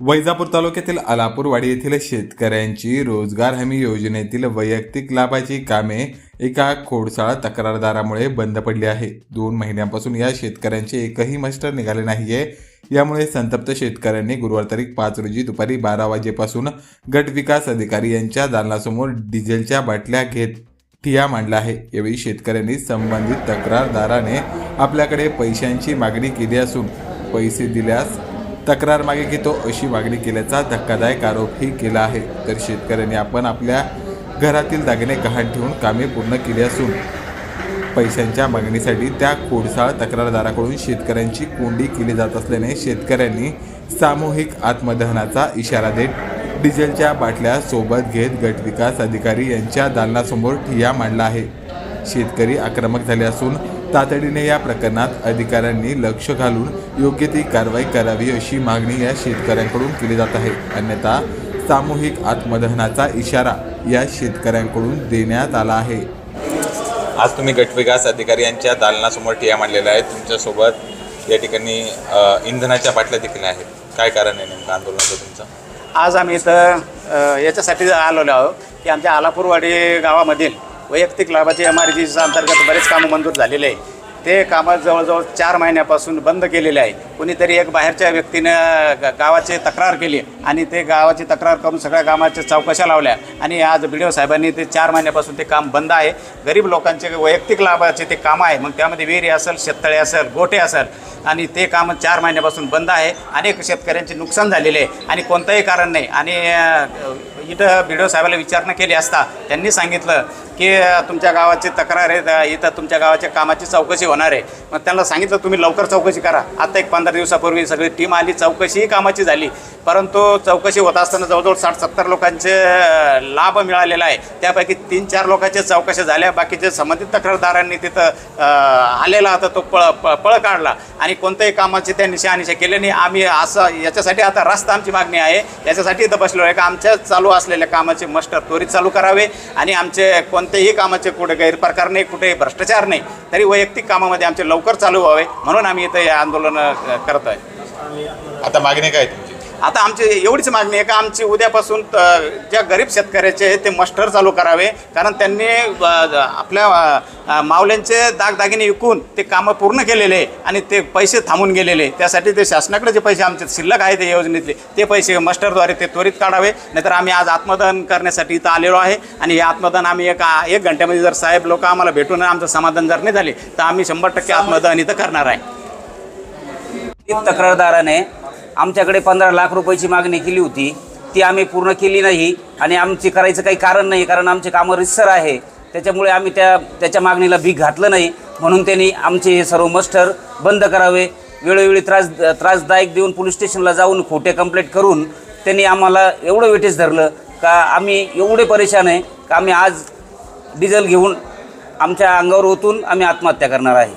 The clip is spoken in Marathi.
वैजापूर तालुक्यातील अलापूरवाडी येथील शेतकऱ्यांची रोजगार हमी योजनेतील वैयक्तिक लाभाची कामे एका खोडसाळ तक्रारदारामुळे बंद पडली आहे. दोन महिन्यांपासून या शेतकऱ्यांचे एकही मस्टर निघाले नाहीये. यामुळे संतप्त शेतकऱ्यांनी गुरुवार तारीख पाच रोजी दुपारी बारा वाजेपासून गट विकास अधिकारी यांच्या दालनासमोर डिझेलच्या बाटल्या घेत ठिया मांडला आहे. यावेळी शेतकऱ्यांनी संबंधित तक्रारदाराने आपल्याकडे पैशांची मागणी केली असून पैसे दिल्यास तक्रार मागे घेतो अशी मागणी केल्याचा धक्कादायक आरोपही केला आहे. तर शेतकऱ्यांनी आपण आपल्या घरातील दागिने गहाण ठेवून कामे पूर्ण केली असून पैशांच्या मागणीसाठी त्या खोडसाळ तक्रारदाराकडून शेतकऱ्यांची कोंडी केली जात असल्याने शेतकऱ्यांनी सामूहिक आत्मदहनाचा इशारा देत डिझेलच्या बाटल्या सोबत घेत गटविकास अधिकारी यांच्या दालनासमोर ठिया मांडला आहे. शेतकरी आक्रमक झाले असून तातडीने या प्रकरणात अधिकाऱ्यांनी लक्ष घालून योग्य ती कारवाई करावी अशी मागणी या शेतकऱ्यांकडून केली जात आहे. अन्यथा सामूहिक आत्मदहनाचा इशारा या शेतकऱ्यांकडून देण्यात आला आहे. आज तुम्ही गटविकास अधिकारी यांच्या दालनासमोर ठिया मांडलेला आहे तुमच्यासोबत या ठिकाणी इंधनाच्या बाटल्या देखील आहेत. काय कारण आहे नेमकं आंदोलनाचं तुमचं? आज आम्ही इथं याच्यासाठी आलेलो आहोत की आमच्या आलापूरवाडी गावामधील वैयक्तिक लाभाचे एम आर अंतर्गत बरेच कामं मंजूर झालेले आहे. ते कामं जवळजवळ चार महिन्यापासून बंद केलेले आहे. कुणीतरी एक बाहेरच्या व्यक्तीनं ग- गावाची तक्रार केली आणि ते गावाची तक्रार करून सगळ्या कामाच्या चौकशा लावल्या आणि आज बी डी ओ साहेबांनी ते चार महिन्यापासून ते काम बंद आहे. गरीब लोकांचे वैयक्तिक लाभाचे ते काम आहे. मग त्यामध्ये विहिरी असेल शेततळे असेल गोटे असेल आणि ते काम चार महिन्यापासून बंद आहे. अनेक शेतकऱ्यांचे नुकसान झालेले आहे आणि कोणतंही कारण नाही. आणि इथं बी डी ओ साहेबाला विचारणा केली असता त्यांनी सांगितलं की अ, तुमच्या गावाची तक्रार आहे अ, इथं तुमच्या गावाच्या कामाची चौकशी होणार आहे. मग त्यांना सांगितलं तुम्ही लवकर चौकशी करा. आता एक पंधरा दिवसापूर्वी सगळी टीम आली चौकशीही कामाची झाली. परंतु चौकशी होत असताना जवळजवळ साठ सत्तर लोकांचे लाभ मिळालेला आहे. त्यापैकी तीन चार लोकांच्या चौकशा झाल्या. बाकीचे संबंधित तक्रारदारांनी तिथं आलेला होता तो पळ पळ काढला. आणि कोणत्याही कामाची त्यांनी शहानिशा केली नाही. आम्ही असं याच्यासाठी आता रास्त आमची मागणी आहे. याच्यासाठी इथं बसलो आहे का आमच्या चालू असलेल्या कामाचे मस्टर त्वरित चालू करावे. आणि आमचे कोणतेही कामाचे कुठे गैरप्रकार नाही कुठे भ्रष्टाचार नाही तरी वैयक्तिक कामामध्ये आमचे लवकर चालू व्हावे म्हणून आम्ही इथं हे आंदोलन करत आहे आता मागणी काय तुमची? आता आमची एवढीच मागणी आहे का आमची उद्यापासून ज्या गरीब शेतकऱ्याचे आहेत ते मस्टर चालू करावे. कारण त्यांनी आपल्या मावल्यांचे दागदागिने विकून ते कामं पूर्ण केलेले आहे आणि ते पैसे थांबून गेलेले. त्यासाठी ते शासनाकडे जे पैसे आमचे शिल्लक आहेत ते योजनेतले ते पैसे मस्टरद्वारे ते त्वरित काढावे. नाहीतर आम्ही आज आत्मदान करण्यासाठी इथं आलेलो आहे आणि हे आत्मदान आम्ही एका एक घंट्यामध्ये जर साहेब लोक आम्हाला भेटून आमचं समाधान जर नाही झाले तर आम्ही शंभर टक्के आत्मदान इथं करणार आहे. तक्रारदाराने आमच्याकडे पंधरा लाख रुपयाची मागणी केली होती. ती आम्ही पूर्ण केली नाही आणि आमची करायचं काही कारण नाही कारण आमचे कामं रिसर आहे. त्याच्यामुळे आम्ही त्या त्याच्या मागणीला भीक घातलं नाही. म्हणून त्यांनी आमचे हे सर्व मस्टर बंद करावे. वेळोवेळी त्रास त्रासदायक देऊन पोलीस स्टेशनला जाऊन खोटे कंप्लेंट करून त्यांनी आम्हाला एवढं वेटेज धरलं का आम्ही एवढे परेशान आहे का आम्ही आज डिझेल घेऊन आमच्या अंगावर ओतून आम्ही आत्महत्या करणार आहे.